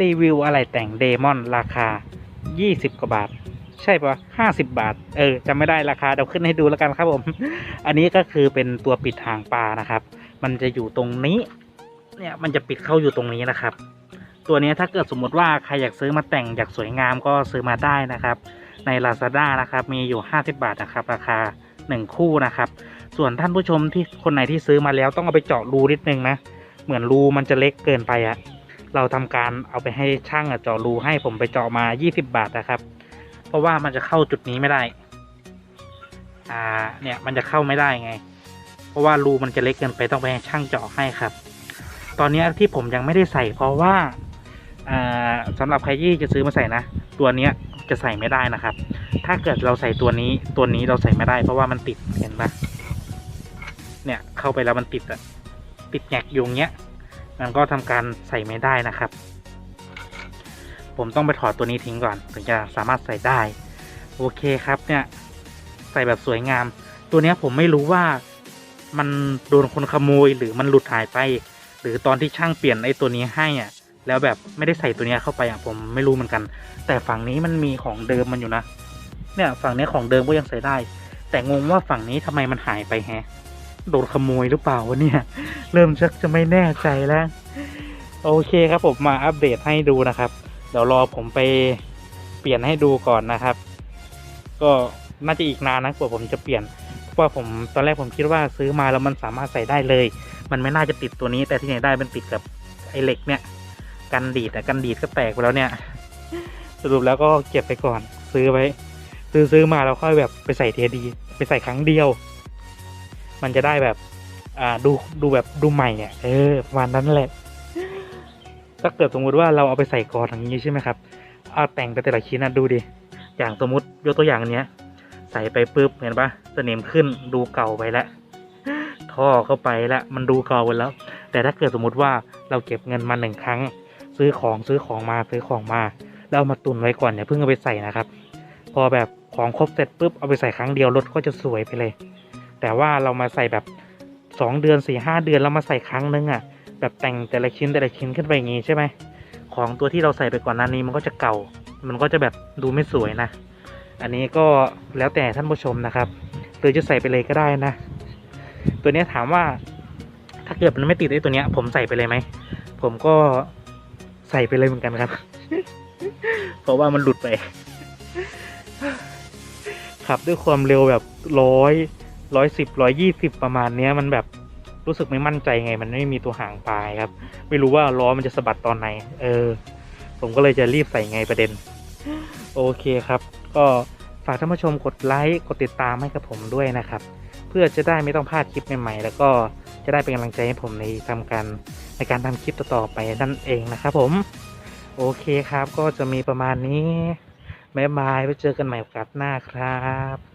รีวิวอะไรแต่งเดมอนราคา 20 กว่าบาท ใช่ปะ50 บาท เออจำไม่ได้ราคาเดี๋ยวขึ้นให้ดูแล้วกันครับผม อันนี้ก็คือเป็นตัวปิดหางปลานะครับ มันจะอยู่ตรงนี้ เนี่ยมันจะปิดเข้าอยู่ตรงนี้นะครับ ตัวนี้ถ้าเกิดสมมติว่าใครอยากซื้อมาแต่งอยากสวยงามก็ซื้อมาได้นะครับ ใน Lazada นะครับ มีอยู่ 50 บาทนะครับ ราคา 1 คู่นะครับ ส่วนท่านผู้ชมที่คนไหนที่ซื้อมาแล้วต้องเอาไปเจาะรูนิดนึงนะ เหมือนรูมันจะเล็กเกินไปอะ เราทำการเอาไปให้ช่างเจาะรูให้ผมไปเจาะมา 20 บาทนะครับ เพราะว่ามันจะเข้าจุดนี้ไม่ได้ อ่า เนี่ยมันจะเข้าไม่ได้ไง เพราะว่ารูมันจะเล็กเกินไปต้องไปให้ช่างเจาะให้ครับ ตอนนี้ที่ผมยังไม่ได้ใส่ เพราะว่า อ่าสำหรับใครที่จะซื้อมาใส่นะ ตัวเนี้ยจะใส่ไม่ได้นะครับ ถ้าเกิดเราใส่ตัวนี้ ตัวนี้เราใส่ไม่ได้ เพราะว่ามันติดเห็นปะเนี่ยเข้าไปแล้วมันติดอะติดแงกอยู่อย่างเงี้ย มันก็ทำการใส่ไม่ได้นะครับ ผมต้องไปถอดตัวนี้ทิ้งก่อน ถึงจะสามารถใส่ได้ โอเคครับเนี่ยใส่แบบสวยงาม ตัวนี้ผมไม่รู้ว่ามันโดนคนขโมยหรือมันหลุดหายไป หรือตอนที่ช่างเปลี่ยนไอ้ตัวนี้ให้อะแล้วแบบไม่ได้ใส่ตัวนี้เข้าไปอะผมไม่รู้เหมือนกัน แต่ฝั่งนี้มันมีของเดิมมันอยู่นะ เนี่ยฝั่งนี้ของเดิมก็ยังใส่ได้ แต่งงว่าฝั่งนี้ทำไมมันหายไปแฮะ โดนขโมยหรือเปล่าวะเนี่ย เริ่มชักจะไม่แน่ใจแล้ว โอเคครับผมมาอัปเดตให้ดูนะครับ เดี๋ยวรอผมไปเปลี่ยนให้ดูก่อนนะครับ ก็น่าจะอีกนานนะกว่าผมจะเปลี่ยนเพราะว่าผมตอนแรกผมคิดว่าซื้อมาแล้วมันสามารถใส่ได้เลย มันไม่น่าจะติดตัวนี้ แต่ที่ไหนได้มันติดกับไอ้เหล็กเนี่ยกันดีดแต่กันดีดก็แตกไปแล้วเนี่ย สรุปแล้วก็เก็บไปก่อน ซื้อไว้ ซื้อซื้อมาแล้วค่อยแบบไปใส่เทดี ไปใส่ครั้งเดียว มันจะได้แบบ อ่าดูดูแบบดูใหม่เนี่ยเออประมาณนั้นแหละ ถ้าเกิดสมมุติว่าเราเอาไปใส่กรอนอย่างนี้ใช่ไหมครับเอาแต่งไปแต่ละชิ้นนะดูดิอย่างสมมติยกตัวอย่างอันเนี้ย ใส่ไปปุ๊บเห็นปะสนิมขึ้นดูเก่าไปแล้วท่อเข้าไปแล้วมันดูเก่าไปแล้ว แต่ถ้าเกิดสมมุติว่าเราเก็บเงินมาหนึ่งครั้ง ซื้อของซื้อของมาซื้อของมา แล้วเอามาตุนไว้ก่อนอย่าเพิ่งเอาไปใส่นะครับ พอแบบของครบเสร็จปุ๊บเอาไปใส่ครั้งเดียวรถก็จะสวยไปเลย แต่ว่าเรามาใส่แบบสองเดือนสี่ห้าเดือนแล้วมาใส่ครั้งนึงอะ แบบแต่งแต่ละชิ้นแต่ละชิ้นขึ้นไปอย่างงี้ใช่ไหมของตัวที่เราใส่ไปก่อนหน้านี้มันก็จะเก่า มันก็จะแบบดูไม่สวยนะ อันนี้ก็แล้วแต่ท่านผู้ชมนะครับหรือจะใส่ไปเลยก็ได้นะ ตัวนี้ถามว่า ถ้าเกิดมันไม่ติดไอ้ตัวเนี้ย ผมใส่ไปเลยไหม ผมก็ใส่ไปเลยเหมือนกันครับ เพราะว่ามันหลุดไป ขับด้วยความเร็วแบบร้อย ร้อยสิบร้อยยี่สิบประมาณเนี้ยมันแบบรู้สึกไม่มั่นใจไง มันไม่มีตัวหางปลายครับ ไม่รู้ว่าล้อมันจะสะบัดตอนไหน เออ ผมก็เลยจะรีบใส่ไงประเด็น โอเคครับ ก็ฝากท่านผู้ชมกดไลค์กดติดตามให้กับผมด้วยนะครับ เพื่อจะได้ไม่ต้องพลาดคลิปใหม่ๆ แล้วก็จะได้เป็นกำลังใจให้ผมในทำการในการทำคลิปต่อๆไปนั่นเองนะครับผม โอเคครับ ก็จะมีประมาณนี้บ๊ายบายไว้เจอกันใหม่โอกาสหน้าครับ